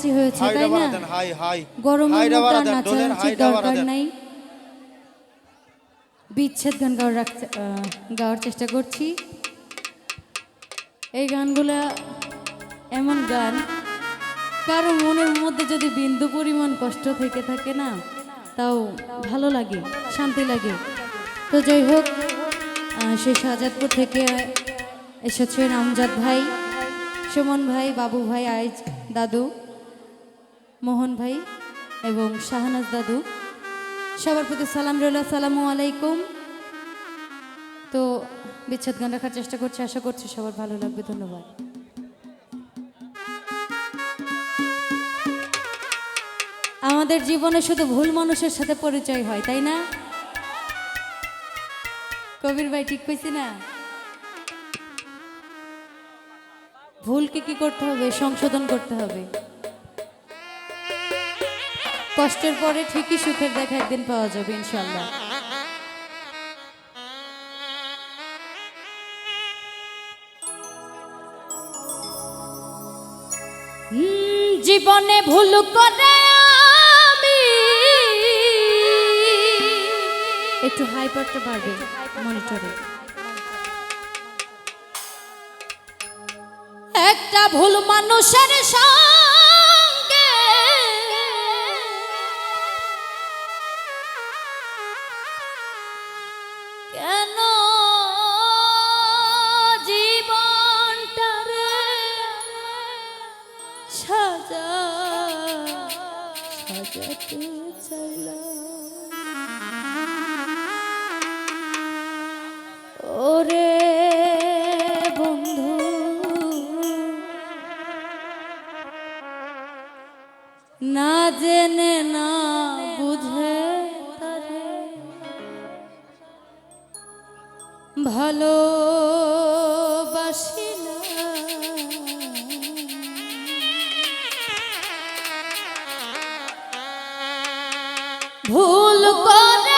নাচানাচি হয়েছে তাই না? গরমের মধ্যে ডোলের নাচানাচির দরকার নাই। বিচ্ছেদ গান গাওয়ার রাখতে- গাওয়ার চেষ্টা করছি। এই গানগুলা এমন গান কারও মনের মধ্যে যদি বিন্দু পরিমাণ কষ্ট থেকে থাকে না তাও ভালো লাগে শান্তি লাগে। তো যাই হোক সেই শাহজাদপুর থেকে এসেছেন আমজাদ ভাই সুমন ভাই বাবু ভাই আইজ দাদু। মোহন ভাই এবং শাহনাজ দাদু। সবার প্রতি সালাম রইল, আসসালামু আলাইকুম। তো বিচ্ছেদ গান রাখার চেষ্টা করছি, আশা করছি সবার ভালো লাগবে, ধন্যবাদ। আমাদের জীবনে শুধু ভুল মানুষের সাথে পরিচয় হয়, তাই না? কবির ভাই, ঠিক কইছি না? ভুলকে কি করতে হবে? সংশোধন করতে হবে। কষ্টের পরে ঠিকই সুখের দেখা একদিন পাওয়া যাবে, ইনশাল্লাহ। জীবনে ভুল করে আমি। একটু হাইপারটা বাড়বে মনিটরে একটা ভুল মানুষের সঙ্গে 实在了。ভুল করে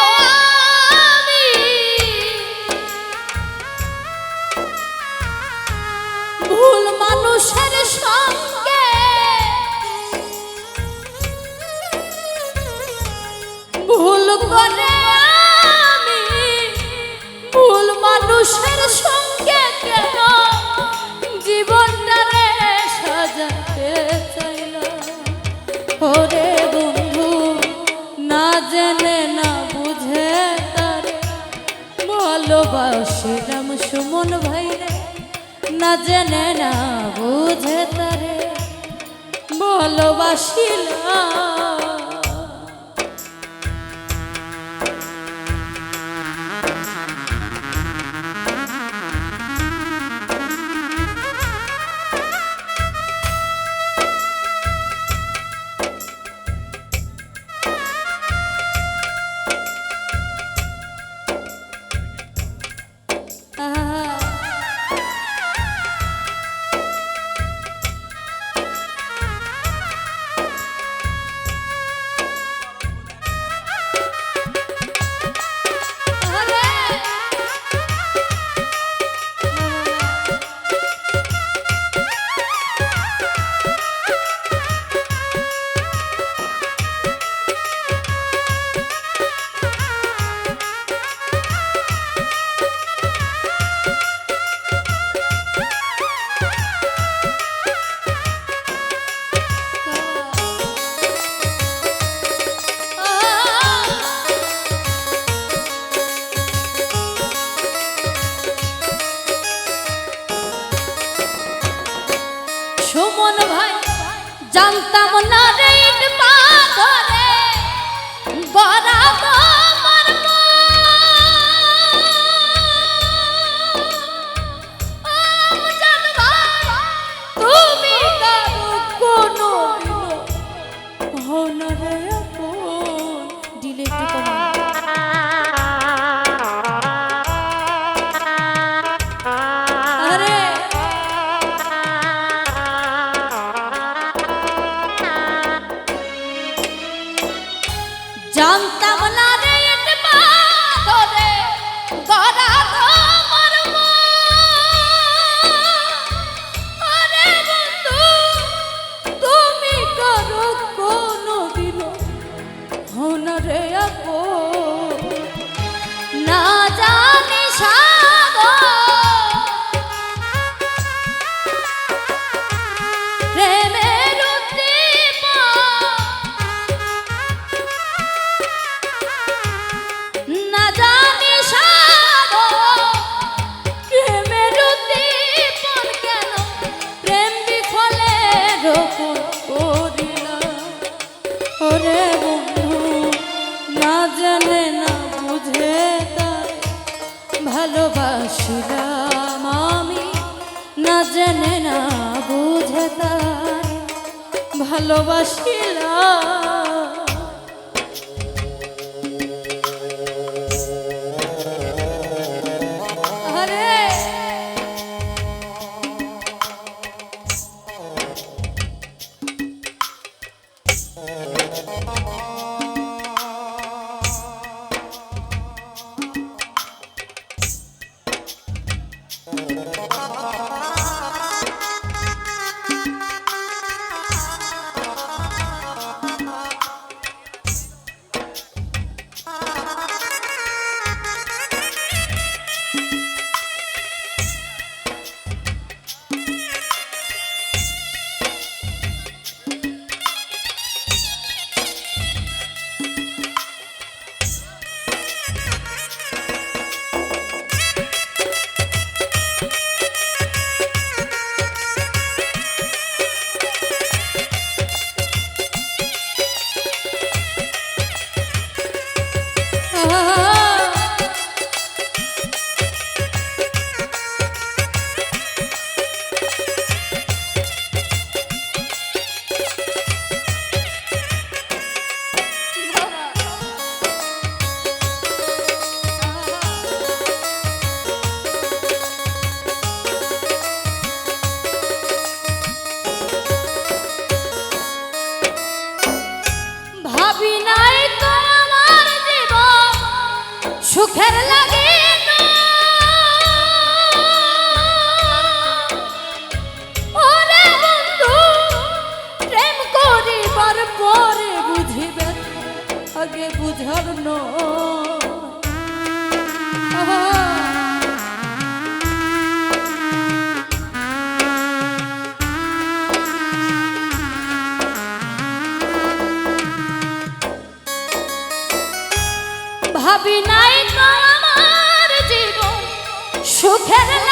সুমন ভাই রে না জেনে না বুঝে তারে ভালোবাসিলাম জানতাম না না না বুঝে ভালোবাসিলাম আমি। না জানে না বুঝে তাই ভালোবাসিলাম। অভিনয় তো আমার জীবন সুখের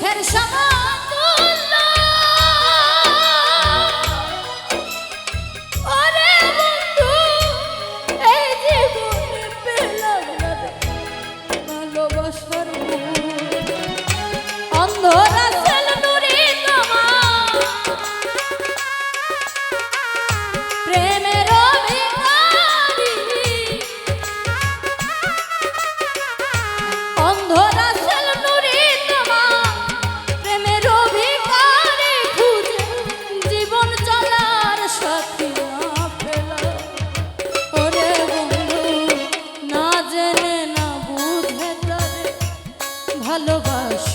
Her zaman